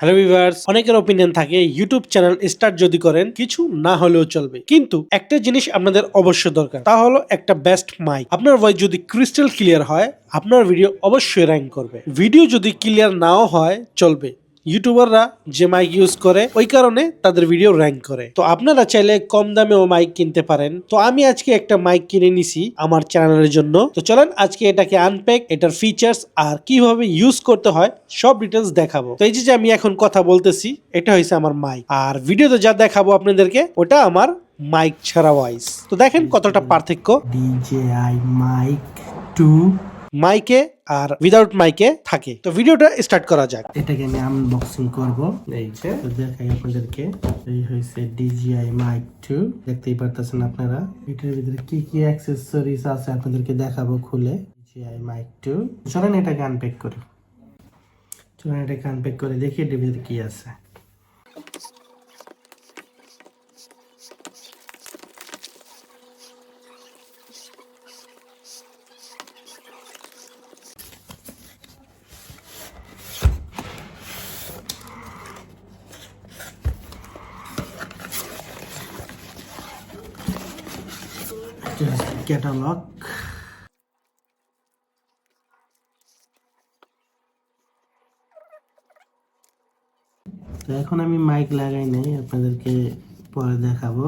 Hello viewers অনেকের opinion থাকে YouTube channel start যদি করেন, কিছু না হলেও চলবে। কিন্তু একটা জিনিস আপনাদের অবশ্য দরকার, তা হলো একটা বেস্ট মাইক আপনার ভয়েস যদি ক্রিস্টাল ক্লিয়ার হয়, আপনার ভিডিও অবশ্যই র্যাঙ্ক করবে। ভিডিও যদি ক্লিয়ার নাও হয়, চলবে। ইউটিউবাররা যে মাইক ইউজ করে, ওই কারণে তাদের ভিডিও র্যাঙ্ক করে। তো আপনারা চাইলে কম দামেও মাইক কিনতে পারেন। তো আমি আজকে একটা মাইক কিনে নিছি আমার চ্যানেলের জন্য। তো চলেন, আজকে এটাকে আনপ্যাক এটার ফিচার্স আর কীভাবে ইউজ করতে হয়, সব ডিটেলস দেখাবো। তো এই যে আমি এখন কথা বলতেছি, এটা হয়েছে আমার মাইক আর ভিডিওতে যা দেখাবো আপনাদেরকে, ওটা আমার মাইক ছাড়া ভয়েস তো দেখেন কতটা পার্থক্য। DJI মাইক 2 মাইকে আর উইদাউট মাইকে থাকে। তো ভিডিওটা স্টার্ট করা যাক। এটাকে আমি আনবক্সিং করব। এই যে, দেখাই আপনাদেরকে। এই হয়েছে DJI Mic 2 দেখতেই পারতেছেন আপনারা। এটার ভিতরে কি কি অ্যাক্সেসরিজ আছে আপনাদেরকে দেখাবো খুলে। DJI Mic 2 চলেন এটাকে আনপ্যাক করি। চলেন এটাকে আনপ্যাক করে দেখি এটার ভিতরে কি আছে। ক্যাটালগ তো এখন আমি মাইক লাগাই নাই, আপনাদেরকে পরে দেখাবো।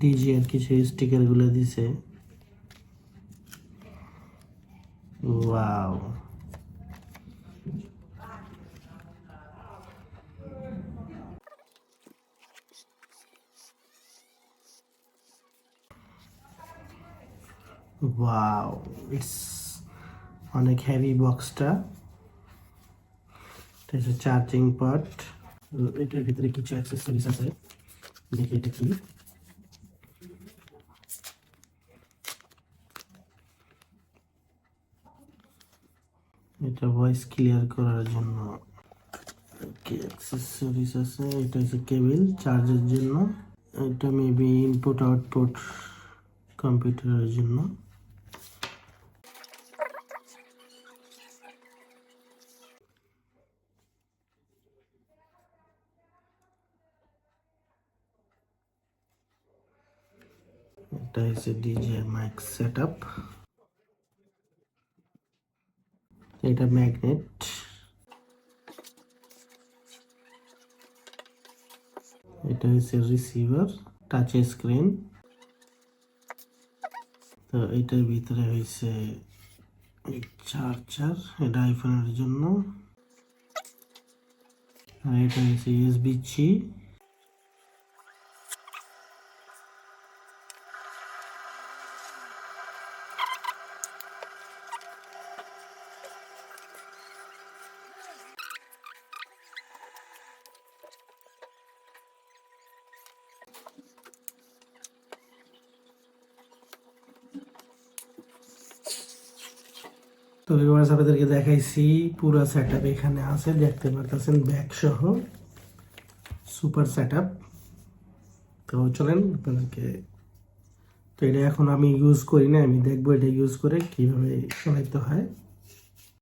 ডিজি আর কিছু স্টিকারগুলো দিছে। ওয়াও ওয়াও ইটস অনেক হেভি বক্সটা এটা হচ্ছে চার্জিং পট এটার ভিতরে কিছু অ্যাক্সেসরিজ আছে। দেখি এটা এটা ভয়েস ক্লিয়ার করার জন্য। অ্যাক্সেসরিজ আছে? এটা হচ্ছে কেবল চার্জের জন্য। এটা মেবি ইনপুট আউটপুট কম্পিউটারের জন্য। এটা হচ্ছে ডিজে মাইক সেটআপ এটা ম্যাগনেট এটা হচ্ছে রিসিভার টাচ স্ক্রিন তো এটার ভিতরে হয়েছে চার্জার এটা আইফোনের জন্য। আর এটা হচ্ছে ইউএসবি চি তো ভিউয়ার্স আপনাদেরকে দেখাইছি, পুরো সেট এখানে আছে, দেখতে পারতেছেন ব্যাগ সহ সুপার সেটআপ তো চলেন, আপনাদেরকে, তো এটা এখন আমি ইউজ করি না আমি দেখব এটা ইউজ করে কীভাবে চালাইতে হয়।